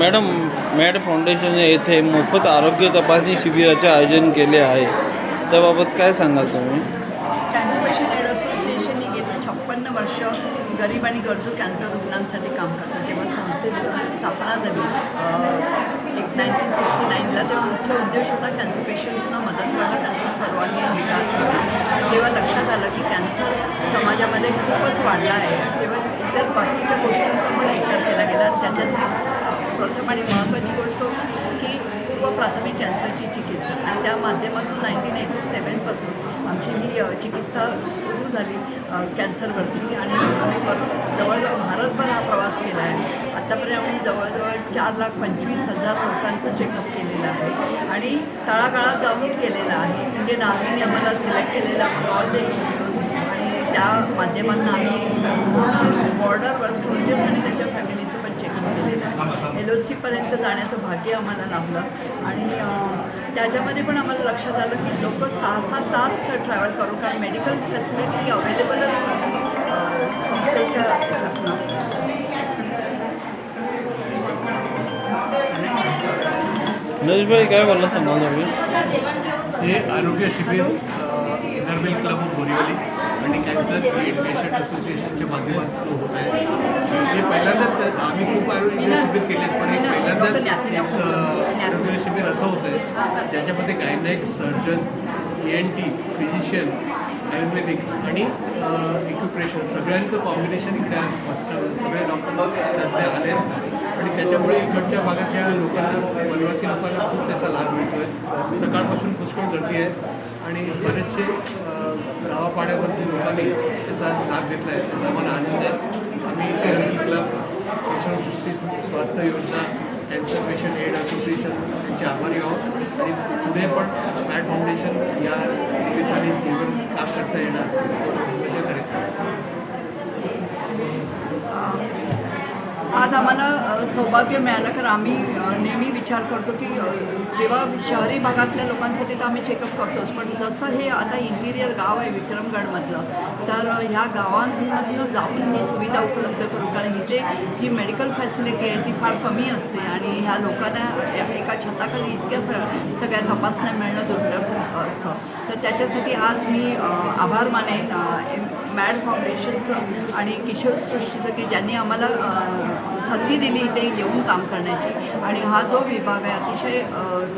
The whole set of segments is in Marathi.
मॅडम मॅड फाउंडेशन येथे मोफत आरोग्य तपासणी शिबिराचे आयोजन केले आहे. त्याबाबत काय सांगाल तुम्ही? कॅन्सर पेशंट एड असोसिएशनने गेली छप्पन्न वर्ष गरीब आणि गरजू कॅन्सर रुग्णांसाठी काम करतात. तेव्हा संस्थेची स्थापना झाली. एक नाईन्टीन सिक्स्टी नाईनला तेव्हा मुख्य उद्देश होता कॅन्सर पेशंट्सना मदत करणं त्यांचा सर्वांगीण विकास करणं. तेव्हा लक्षात आलं की कॅन्सर समाजामध्ये खूपच वाढला आहे. तेव्हा इतर बाकीच्या गोष्टींचा पण विचार केला गेला आणि त्याच्यातली प्रथम आणि महत्त्वाची गोष्ट की पूर्व प्राथमिक कॅन्सरची चिकित्सा. आणि त्या माध्यमातून नाईन्टीन एटी सेवनपासून आमची ही चिकित्सा सुरू झाली कॅन्सरवरची आणि आम्ही पर जवळजवळ भारतभर हा प्रवास केला आहे. आत्तापर्यंत आम्ही जवळजवळ चार लाख पंचवीस हजार लोकांचं चेकअप केलेलं आहे. आणि तळागाळात जाऊन केलेलं आहे. इंडियन आर्मीने आम्हाला सिलेक्ट केलेला ऑल द व्हिडिओज आणि त्या माध्यमातून आम्ही संपूर्ण बॉर्डरवर सोल्जर्स आणि त्यांच्या फॅमिली एल ओ सीपर्यंत जाण्याचं भाग्य आम्हाला लाभलं. आणि त्याच्यामध्ये पण आम्हाला लक्षात आलं की लोक सहा सहा तास ट्रॅव्हल करून कारण मेडिकल फॅसिलिटी अवेलेबलच संस्थेच्या ह्याच्यातनं. नरेशभाई काय बोलला तुम्ही? हे आरोग्य शिबिर इनरवेल क्लब ऑफ बोरिवली. आणि कॅन्सर पेशंट असोसिएशनच्या माध्यमातून होत आहे. हे पहिल्यांदाच आम्ही खूप आरोग्य शिबिर केले आहेत पण हे पहिल्यांदाच एक अ, आरोग्य शिबिर असं होतं आहे ज्याच्यामध्ये gynaec surgeon E N T physician ayurvedic आणि इक्युप्रेशन सगळ्यांचं कॉम्बिनेशन इकडे आज मस्त सगळे डॉक्टर तज्ज्ञ आले आणि त्याच्यामुळे इकडच्या भागाच्या लोकांना वनवासी लोकांना खूप त्याचा लाभ मिळतो आहे सकाळपासून पुष्कळ गर्दी आहे. आणि बरेचसे गावापाड्यावरती लोकांनी त्याचा आज लाभ घेतला आहे त्याचा आम्हाला आनंद आहे. आम्ही केरळ क्लब केशवसृष्टी स्वास्थ्य योजना कॅन्सर पेशंट एड असोसिएशन यांचे आभारी आहोत आणि पुढे पण मॅट फाउंडेशन या निमित्ताने जीवन काम करता येणार अशा करेल आज आम्हाला सौभाग्य मिळालं कारण आम्ही नेहमी विचार करतो की जेव्हा शहरी भागातल्या लोकांसाठी तर आम्ही चेकअप करतोच पण जसं हे आता इंटिरियर गाव आहे विक्रमगडमधलं तर ह्या गावांमधलं जाऊन ही सुविधा उपलब्ध करू कारण इथे जी मेडिकल फॅसिलिटी आहे ती फार कमी असते आणि ह्या लोकांना एका छताखाली इतक्या स सगळ्या तपासण्या मिळणं दुर्लभ असतं. तर त्याच्यासाठी आज मी आभार मानेन एम- मॅड फाउंडेशनचं आणि किशोरसृष्टीचं की ज्यांनी आम्हाला संधी दिली इथे येऊन काम करण्याची. आणि हा जो विभाग आहे अतिशय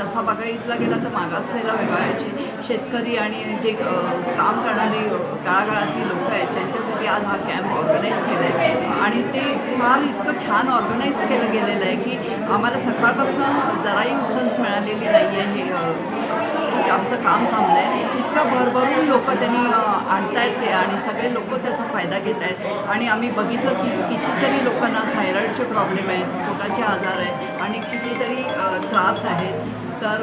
तसा बघायला गेला तर मागासलेला विभाग आहे. शेतकरी आणि जे काम करणारी काळागाळातली तळागाळातली लोक आहेत त्यांच्यासाठी आज हा कॅम्प ऑर्गनाईज केला आहे. आणि ते फार इतकं छान ऑर्गनाईज केलं गेलेलं आहे की आम्हाला सकाळपासून जराही उसंत मिळालेली नाही आहे हे की आमचं काम थांबलं आहे इतकं भरभरून लोक त्यांनी आणतायत ते आणि सगळे लोक त्याचा फायदा घेत आहेत आणि आम्ही बघितलं की कितीतरी लोकांना थायरॉईडचे प्रॉब्लेम आहेत पोटाचे आजार आहेत आणि कितीतरी त्रास आहेत. तर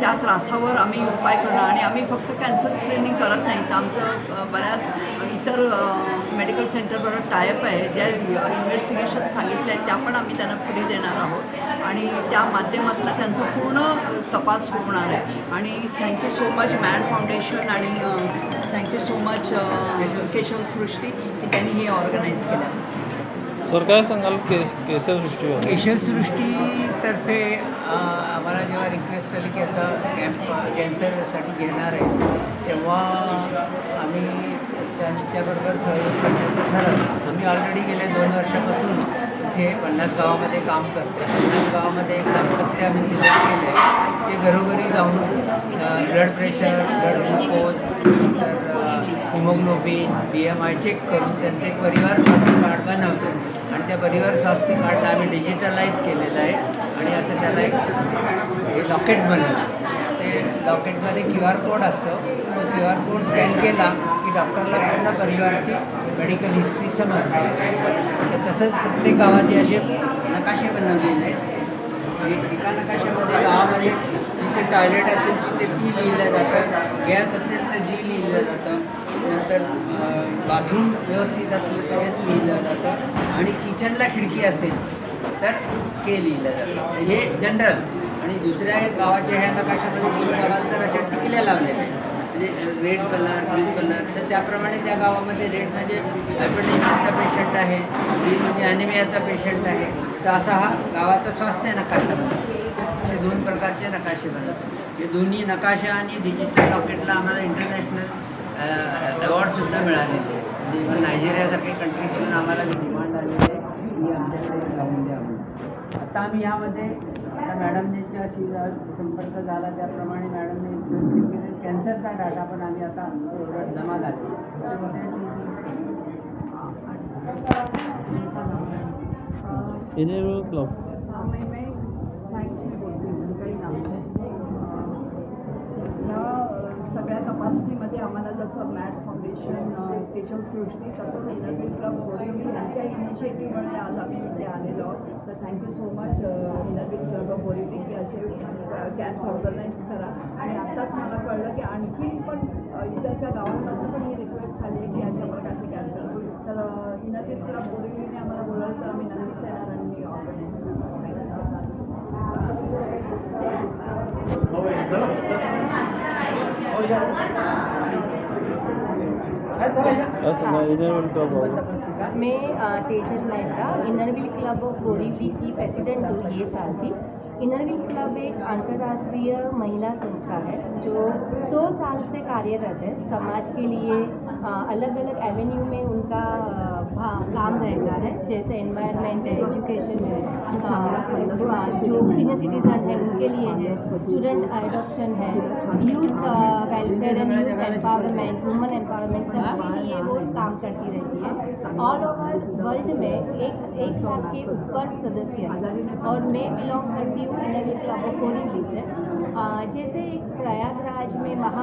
त्या त्रासावर आम्ही उपाय करणं आणि आम्ही फक्त कॅन्सर स्क्रीनिंग करत नाही. तर आमचं बऱ्याच इतर मेडिकल सेंटरबरोबर टायअप आहे ज्या इन्व्हेस्टिगेशन सांगितले आहेत त्या पण आम्ही त्यांना फ्री देणार आहोत. आणि त्या माध्यमातून त्यांचा पूर्ण तपास होणार आहे. आणि thank you so much Mad Foundation आणि thank you so much Keshav Srishti. की त्यांनी हे ऑर्गनाईज केलं. सर काय सांगाल केस केसरसृष्टीवर केशवसृष्टीतर्फे आम्हाला जेव्हा रिक्वेस्ट आली की असा कॅम्प कॅन्सरसाठी घेणार आहे तेव्हा आम्ही त्यांच्याबरोबर सहयोग करण्याचं ठरवलं आम्ही ऑलरेडी गेले दोन वर्षापासून इथे पन्नास गावामध्ये काम करतो पन्नास गावामध्ये एक दाम्पत्य आम्ही सिलेक्ट केले आहे ते घरोघरी जाऊन ब्लड प्रेशर ब्लड ग्लुकोज नंतर haemoglobin B M I check करून त्यांचं एक परिवार स्वास्थ्य कार्ड बनवतो आणि त्या परिवार स्वास्थ्य कार्डला आम्ही डिजिटलाईज केलेलं आहे. आणि असं त्याला एक हे लॉकेट बनवलं. ते लॉकेटमध्ये क्यू आर कोड असतो. तो क्यू आर कोड स्कॅन केला की डॉक्टरला पूर्ण परिवारची मेडिकल हिस्ट्री समजते. तर तसंच प्रत्येक गावाचे असे नकाशे बनवलेले आहेत. आणि एका नकाशामध्ये गावामध्ये जिथे टॉयलेट असेल तिथे ती लिहिलं जातं. गॅस असेल तर जी लिहिलं जातं. नंतर बाथरूम व्यवस्थित असलं तर एस लिहिलं जातं आणि किचनला खिडकी असेल तर के लिहिलं जातं. हे जनरल. आणि दुसऱ्या गावाच्या ह्या नकाशामध्ये तुम्ही बघाल तर अशा टिकल्या लावलेल्या आहेत म्हणजे रेड कलर ब्लू कलर. तर त्याप्रमाणे त्या गावामध्ये रेड म्हणजे हायपरटेन्शनचा पेशंट आहे ब्ल्यू म्हणजे ॲनिमियाचा पेशंट आहे. तर असा हा गावाचा स्वास्थ्य नकाशा बनतो. असे दोन प्रकारचे नकाशे बनतात. हे दोन्ही नकाशा आणि डिजिटल रॉकेटला आम्हाला इंटरनॅशनल अवॉर्डसुद्धा मिळालेले आहेत. म्हणजे इव्हन नायजेरियासारख्या कंट्रीकडून आम्हाला डिमांड आलेली आहे. की आमच्याकडे लावून द्या म्हणून आता आम्ही यामध्ये आता मॅडमजींच्याशी अशी संपर्क झाला त्याप्रमाणे मॅडमने रिक्वेस्ट कॅन्सरचा डाटा पण आम्ही आता जमा झाले इनेरो क्लब हाँ, मैं मैं थँक्स मी बोलते माझं काही नाव नाही. अं, ह्या अं, सगळ्या तपासणीमध्ये आम्हाला जसं मॅट फाउंडेशन केशव सृष्टी तसंच इनरविल क्लब बोरिवली यांच्या इनिशिएटिव्हमुळे आज आम्ही इथे आलेलो आहोत. तर thank you so much Inner Wheel Club of Borivali की असे कॅम्प्स ऑर्गनाईज करा. आणि आत्ताच मला कळलं की आणखी पण इतरच्या गावांमध्ये पण ही रिक्वेस्ट झाली आहे की अशा प्रकारचे कॅम्प तर इनरविल क्लब बोरिवलीने आम्हाला बोलावलं तर आम्ही नक्कीच येणार आणि मी ऑर्गनाईज अच्छा मैं Tejal Mehta, Inner Wheel Club of Borivali की प्रेसिडेंट हूँ ये साल की इनरविल क्लब एक अंतर्राष्ट्रीय महिला संस्था है, जो 100 साल से कार्यरत है। समाज के लिए अलग अलग एवेन्यू में उनका काम रहता है, जैसे एनवायरनमेंट है एजुकेशन है जो सीनियर सिटीजन है, उनके लिए है। स्टूडेंट एडॉप्शन है youth welfare and youth empowerment women empowerment ये वो काम करती रहती है। ऑल ओवर वर्ल्ड में एक एक लाख के ऊपर सदस्य हैं। और मैं बिलोंग करती हूँ Inner Wheel Club of Borivali से। जैसे एक प्रयागराज में महा